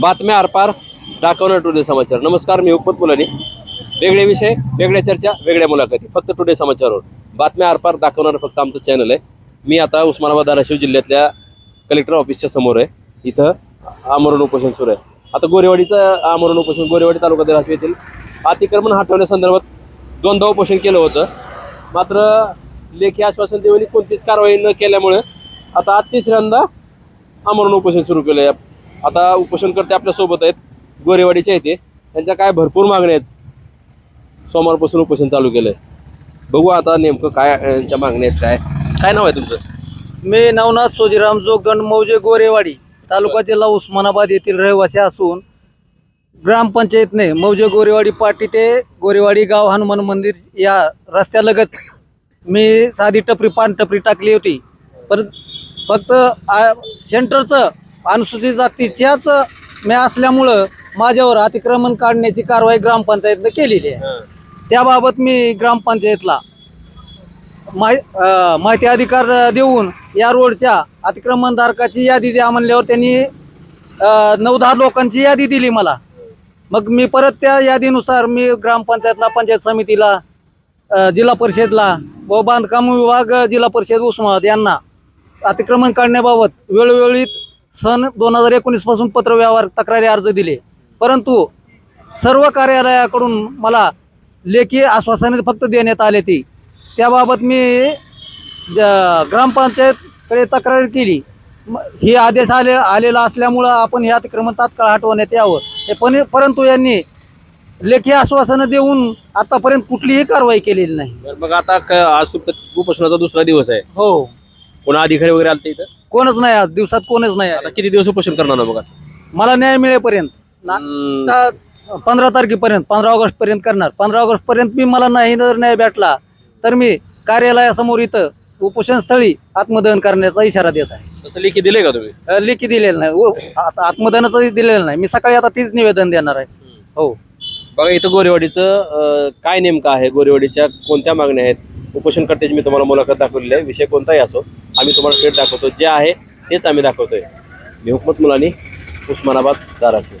बातम्या आरपार दाखवणार टुडे समाचार. नमस्कार मी हुकमत मुलानी. वेगळे विषय वेगळ्या चर्चा वेगळ्या मुलाखती. फक्त टुडे समाचारवर. बातम्या आरपार दाखवणारं फक्त आमचं चॅनल आहे. मी आता उस्मानाबाद धाराशिव जिल्ह्यातल्या कलेक्टर ऑफिसच्या समोर आहे. इथं आमरण उपोषण सुरू आहे. आता गोरेवाडीचं आमरण उपोषण गोरेवाडी तालुका धाराशिव येथील अतिक्रमण हटवण्यासंदर्भात दोनदा उपोषण केलं होतं. मात्र लेखी आश्वासन देवली कोणतीच कारवाई न केल्यामुळे आता तिसऱ्यांदा आमरण उपोषण सुरू केलं आहे आता उपोषणकर्ते आपल्यासोबत आहेत. गोरेवाडीचे आहेत ते. त्यांच्या काय भरपूर मागण्या आहेत. सोमवारपासून उपोषण चालू केलं आहे बघू आता नेमकं काय यांच्या मागण्या आहेत काय. काय नाव आहे तुमचं? मी नवनाथ सोजीराम जोगदंड मौजे गोरेवाडी तालुका जिल्हा उस्मानाबाद येथील रहिवासी असून ग्रामपंचायतने मौजे गोरेवाडी पाटी ते गोरेवाडी गाव हनुमान मंदिर या रस्त्यालगत मी साधी टपरी पान टपरी टाकली होती. पण फक्त सेंटरचं अनुसूचित जातीच्याच मी असल्यामुळं माझ्यावर अतिक्रमण काढण्याची कारवाई ग्रामपंचायतनं केलेली आहे. त्याबाबत मी ग्रामपंचायतला माहि माहिती अधिकार देऊन या रोडच्या अतिक्रमणधारकाची यादी द्या म्हणल्यावर त्यांनी नऊ दहा लोकांची यादी दिली मला. मग मी परत त्या यादीनुसार मी ग्रामपंचायतला पंचायत समितीला जिल्हा परिषदला व बांधकाम विभाग जिल्हा परिषद उस्मानाबाद यांना अतिक्रमण काढण्याबाबत वेळोवेळी सन दोन हजार एकोणीसपासून पत्रव्यवहार तक्रारी अर्ज दिले. परंतु सर्व कार्यालयाकडून मला लेखी आश्वासने फक्त देण्यात आले ती. त्याबाबत मी ग्रामपंचायतकडे तक्रार केली. ही आदेश आले आलेला असल्यामुळं आपण हे अतिक्रमण तात्काळ हटवण्यात यावं. हे पण परंतु यांनी लेखी आश्वासनं देऊन आतापर्यंत कुठलीही कारवाई केलेली नाही. बरं, मग आता आज उपोषणाचा दुसरा दिवस आहे. हो. कोणा अधिकारी वगैरे आलते इथं? कोणच नाही आज दिवसात कोणच नाही आता आले. किती दिवस उपोषण करणार ना मग आज? मला न्याय मिळेपर्यंत. ना- हम्म, चा- पंधरा तारखेपर्यंत पंधरा ऑगस्ट पर्यंत करणार. पंधरा ऑगस्ट पर्यंत मी मला नाही जर नाही भेटला तर मी कार्यालयासमोर इथं उपोषण स्थळी आत्मदहन करण्याचा इशारा देत आहे. तसं लेखी दिले का तुम्ही? अ, लेखी दिलेलं नाही. व आता आत्मदहनाचं दिलेलं नाही. मी सकाळी आता तीच निवेदन देणार आहे. हो. बघा इथं गोरेवाडीचं अं, काय नेमकं आहे? गोरेवाडीच्या कोणत्या मागण्या आहेत? उपोषणकर्त्याची मी तुम्हाला मुलाखत दाखवलेली आहे. विषय कोणताही असो आम्ही तुम्हाला थेट दाखवतो. जे आहे तेच आम्ही दाखवतोय. मी हुकमत मुलानी उस्मानाबाद धाराशिव.